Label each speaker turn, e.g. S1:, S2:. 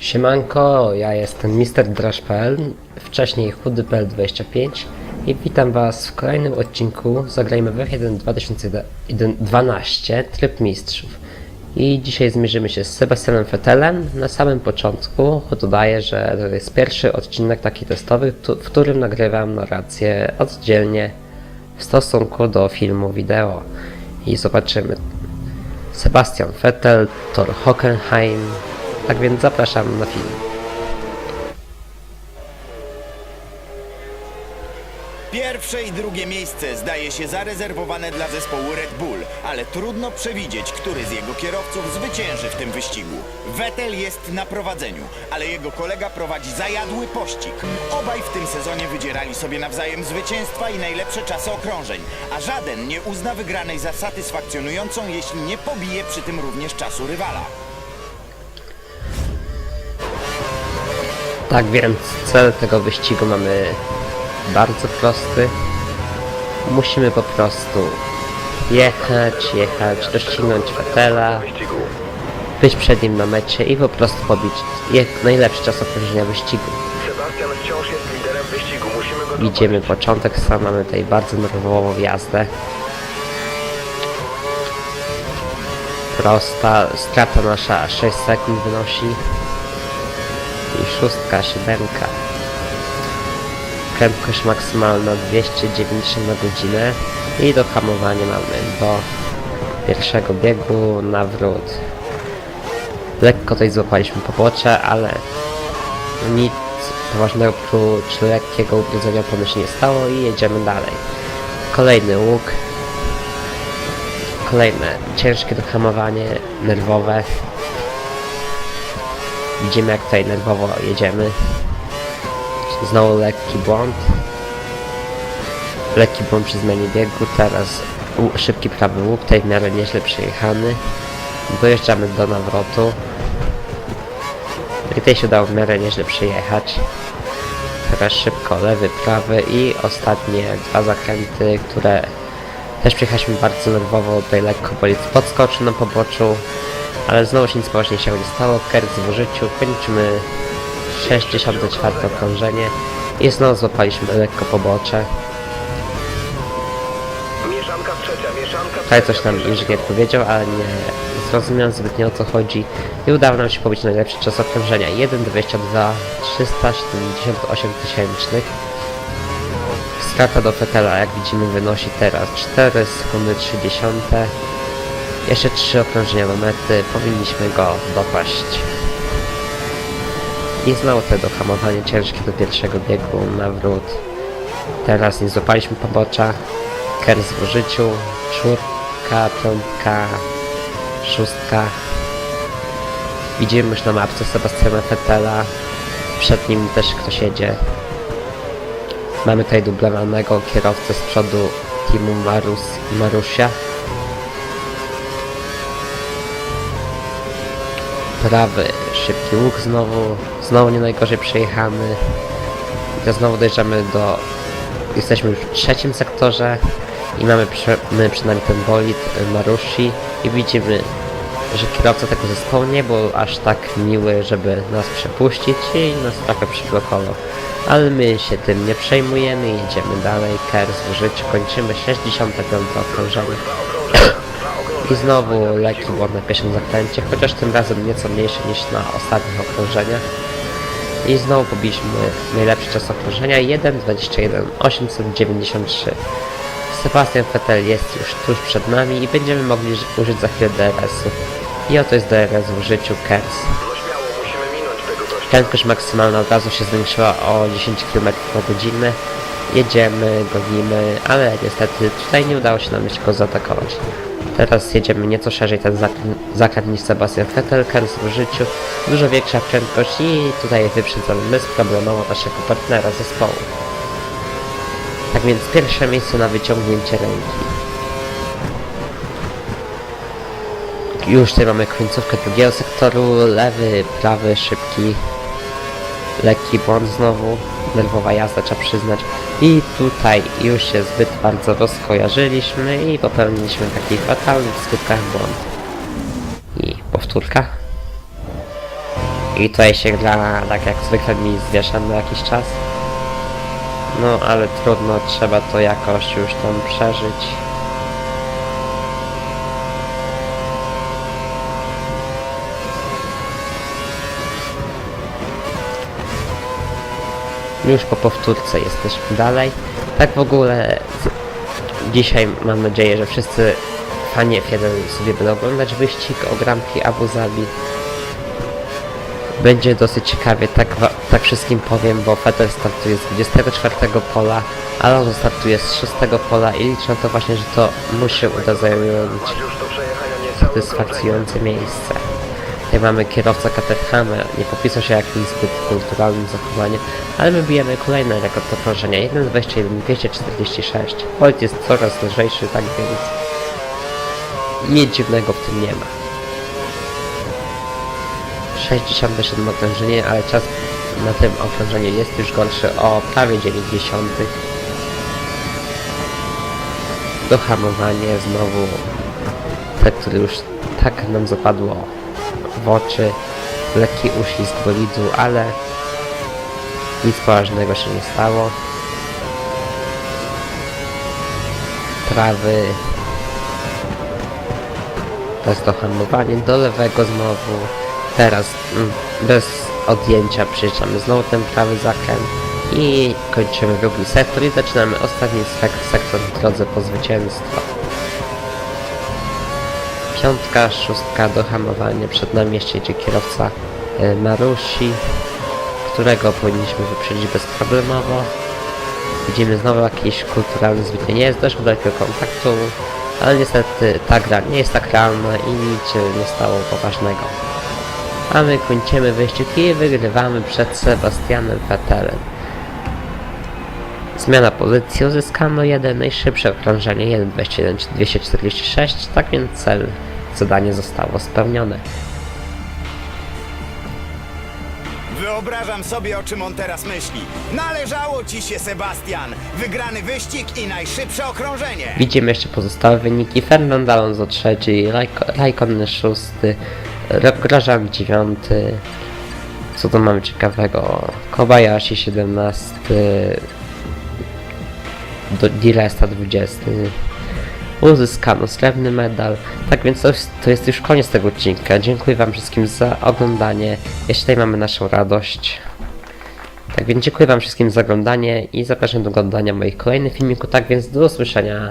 S1: Siemanko, ja jestem MrDrash.pl, wcześniej chudypl25 i witam was w kolejnym odcinku Zagrajmy w F1 2012 Tryb Mistrzów. I dzisiaj zmierzymy się z Sebastianem Vettelem. Na samym początku dodaję, że to jest pierwszy odcinek taki testowy, w którym nagrywam narrację oddzielnie w stosunku do filmu wideo. I zobaczymy. Sebastian Vettel, Thor Hockenheim. Tak więc zapraszam na film.
S2: Pierwsze i drugie miejsce zdaje się zarezerwowane dla zespołu Red Bull, ale trudno przewidzieć, który z jego kierowców zwycięży w tym wyścigu. Vettel jest na prowadzeniu, ale jego kolega prowadzi zajadły pościg. Obaj w tym sezonie wydzierali sobie nawzajem zwycięstwa i najlepsze czasy okrążeń, a żaden nie uzna wygranej za satysfakcjonującą, jeśli nie pobije przy tym również czasu rywala.
S1: Tak więc cel tego wyścigu mamy bardzo prosty. Musimy po prostu jechać, jechać, doścignąć Vettela, być przed nim na mecie i po prostu pobić jak najlepszy czas okrążenia wyścigu.
S3: Sebastian wciąż jest liderem wyścigu. Musimy go
S1: Widzimy początek, sam mamy tutaj bardzo nerwową jazdę. Prosta, strata nasza 6 sekund wynosi. I szóstka, siódemka. Prędkość maksymalna 290 na godzinę. I do hamowania mamy do pierwszego biegu, nawrót. Lekko tutaj złapaliśmy pobocze, ale nic poważnego prócz lekkiego ubrudzenia pony się nie stało i jedziemy dalej. Kolejny łuk. Kolejne ciężkie dohamowanie nerwowe. Widzimy jak tutaj nerwowo jedziemy. Znowu lekki błąd. Lekki błąd przy zmianie biegu. Teraz szybki prawy łuk, tutaj w miarę nieźle przejechany. Dojeżdżamy do nawrotu. I tutaj się udało w miarę nieźle przyjechać. Teraz szybko lewy, prawy i ostatnie dwa zakręty, które też przyjechaliśmy bardzo nerwowo, tutaj lekko bolid podskoczył na poboczu, ale znowu się nic poważniejszego nie stało, kert w użyciu, kończymy 64 okrążenie. I znowu złapaliśmy lekko pobocze.
S3: Mieszanka trzecia, mieszanka
S1: Tutaj coś nam inżynier powiedział, ale nie zrozumiałem zbytnio o co chodzi. I udało nam się pobić najlepszy czas okrążenia. 1.22 378 tysięcznych. Strata do Fetela jak widzimy wynosi teraz 4 sekundy 30 jeszcze 3 okrążenia do mety powinniśmy go dopaść i znowu te dohamowanie ciężkie do pierwszego biegu nawrót teraz nie złapaliśmy pobocza Kers w użyciu, czwórka, piątka, szóstka. Widzimy już na mapce Sebastiana Vettela. Przed nim też ktoś jedzie. Mamy tutaj dublowanego kierowcę z przodu Timu Marus, Marusia. Prawy, szybki łuk znowu. Znowu nie najgorzej przejechany. I to znowu dojeżdżamy do jesteśmy już w trzecim sektorze i mamy prze, my przynajmniej ten bolid Marushi i widzimy, że kierowca tego zespołu nie był aż tak miły, żeby nas przepuścić i nas trochę przyblokował. Ale my się tym nie przejmujemy jedziemy dalej. Kers w życiu kończymy 65 okrążenie. I znowu lekki błąd na pierwszym zakręcie, chociaż tym razem nieco mniejszy niż na ostatnich okrążeniach. I znowu pobiliśmy najlepszy czas okrążenia 1.21.893. Sebastian Vettel jest już tuż przed nami i będziemy mogli użyć za chwilę DRS-u. I oto jest DRS w użyciu KERS. Prędkość maksymalna od razu się zwiększyła o 10 km na godzinę. Jedziemy, gonimy, ale niestety tutaj nie udało się nam jeszcze go zaatakować. Teraz jedziemy nieco szerzej ten zakręt, niż Sebastian Vettel, Kers w życiu, dużo większa prędkość i tutaj wyprzedzamy my problemowo naszego partnera zespołu. Tak więc pierwsze miejsce na wyciągnięcie ręki. Już tutaj mamy końcówkę drugiego sektoru, lewy, prawy, szybki, lekki błąd znowu, nerwowa jazda trzeba przyznać i tutaj już się zbyt bardzo rozkojarzyliśmy i popełniliśmy taki fatalny w skutkach błąd. I powtórka. I tutaj się gra tak jak zwykle mi zwieszam na jakiś czas. No ale trudno, trzeba to jakoś już tam przeżyć. Już po powtórce jesteśmy dalej. Tak w ogóle dzisiaj mam nadzieję, że wszyscy fani F1 sobie będą oglądać wyścig o Prix Abu Zabi. Będzie dosyć ciekawie, tak, tak wszystkim powiem, bo Vettel startuje z 24 pola, Alonso startuje z 6 pola i liczę na to właśnie, że to mu się uda zająć satysfakcjonujące miejsce. Tutaj mamy kierowca Caterhammer, nie popisał się jakimś zbyt kulturalnym zachowaniem, ale my bijemy kolejne rekord okrążenia, 1.21, 246. Volt jest coraz lżejszy, tak więc nic dziwnego w tym nie ma. 67 okrążenie, ale czas na tym okrążeniu jest już gorszy o prawie 90. Dohamowanie znowu te, które już tak nam zapadło w oczy. Lekki uślizg bolidu, ale nic poważnego się nie stało. Prawy. To jest dohamowanie do lewego znowu. Teraz mm, bez odjęcia przyjeżdżamy znowu ten prawy zakręt i kończymy drugi sektor i zaczynamy ostatni sek- sektor w drodze po zwycięstwo. Piątka, szóstka do hamowania. Przed nami jeszcze idzie kierowca e, Marusi, którego powinniśmy wyprzedzić bezproblemowo. Widzimy znowu jakiś kulturalny jest doszło do takiego kontaktu, ale niestety ta gra nie jest tak realna i nic się nie stało poważnego. A my kończymy wyścig i wygrywamy przed Sebastianem Vettelem. Zmiana pozycji, uzyskano jeden najszybsze okrążenie 1.21 czy 246, tak więc cel, zadanie zostało spełnione.
S2: Wyobrażam sobie, o czym on teraz myśli. Należało ci się, Sebastian! Wygrany wyścig i najszybsze okrążenie!
S1: Widzimy jeszcze pozostałe wyniki. Fernando Alonso trzeci, Raik- Raikkonen szósty, Ro- Grosjean dziewiąty. Co tu mamy ciekawego? Kobayashi 17, do Di Resta 20. Uzyskano srebrny medal. Tak więc to jest, już koniec tego odcinka. Dziękuję wam wszystkim za oglądanie. Jeszcze tutaj mamy naszą radość. Tak więc dziękuję wam wszystkim za oglądanie i zapraszam do oglądania moich kolejnych filmików. Tak więc do usłyszenia.